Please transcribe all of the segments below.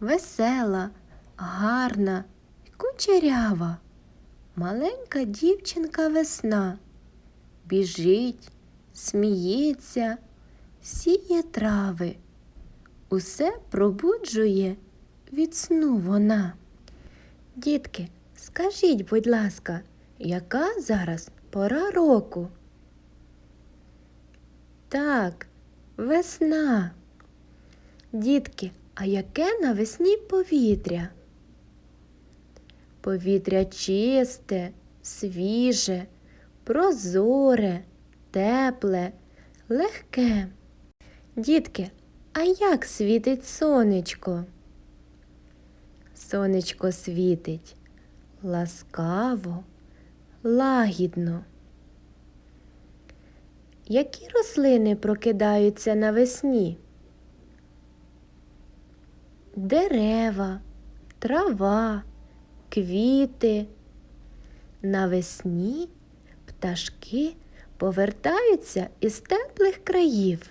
весела, гарна кучерява. Маленька дівчинка весна біжить, сміється, сіє трави, усе пробуджує від сну вона. Дітки, скажіть, будь ласка, яка зараз пора року? Так, весна. Дітки, а яке навесні повітря? Повітря чисте, свіже, прозоре, тепле, легке. Дітки, а як світить сонечко? Сонечко світить ласкаво, лагідно. Які рослини прокидаються навесні? Дерева, трава, квіти. Навесні пташки повертаються із теплих країв.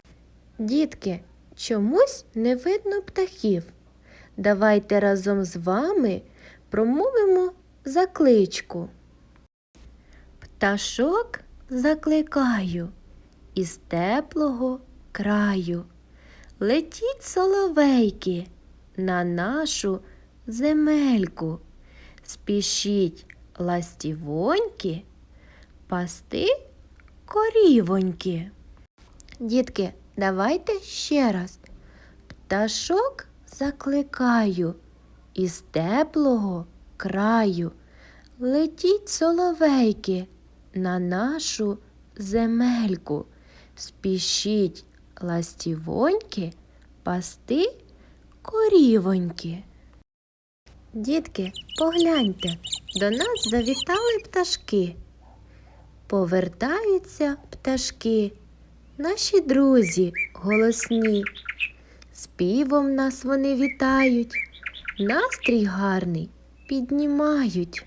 Дітки, чомусь не видно птахів. Давайте разом з вами промовимо закличку. Пташок закликаю із теплого краю. Летіть соловейки на нашу земельку. Спішіть ластівоньки пасти корівоньки. Дітки, давайте ще раз. Пташок закликаю із теплого краю. Летіть соловейки на нашу земельку. Спішіть ластівоньки пасти корівоньки. Дітки, погляньте, до нас завітали пташки. Повертаються пташки, наші друзі голосні. Співом нас вони вітають, настрій гарний піднімають.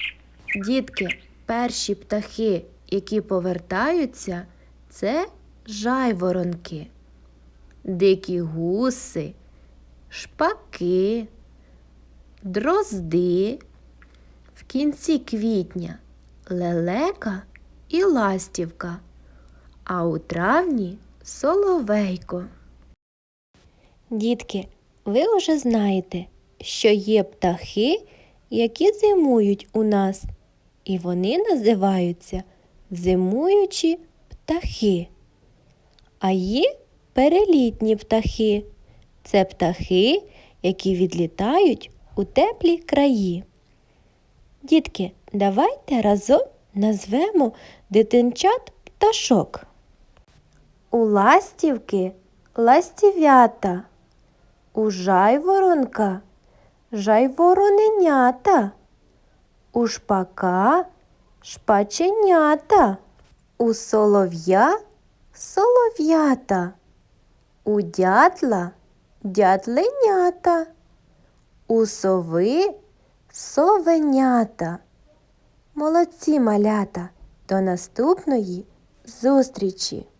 Дітки, перші птахи, які повертаються, це жайворонки, дикі гуси, шпаки, дрозди. В кінці квітня лелека і ластівка, а у травні соловейко. Дітки, ви вже знаєте, що є птахи, які зимують у нас, і вони називаються зимуючі птахи. А є перелітні птахи. Це птахи, які відлітають у теплі краї. Дітки, давайте разом назвемо дитинчат пташок. У ластівки ластів'ята, у жайворонка жайвороненята, у шпака шпаченята, у солов'я солов'ята, у дятла дятленята, у сови совенята. Молодці малята! До наступної зустрічі!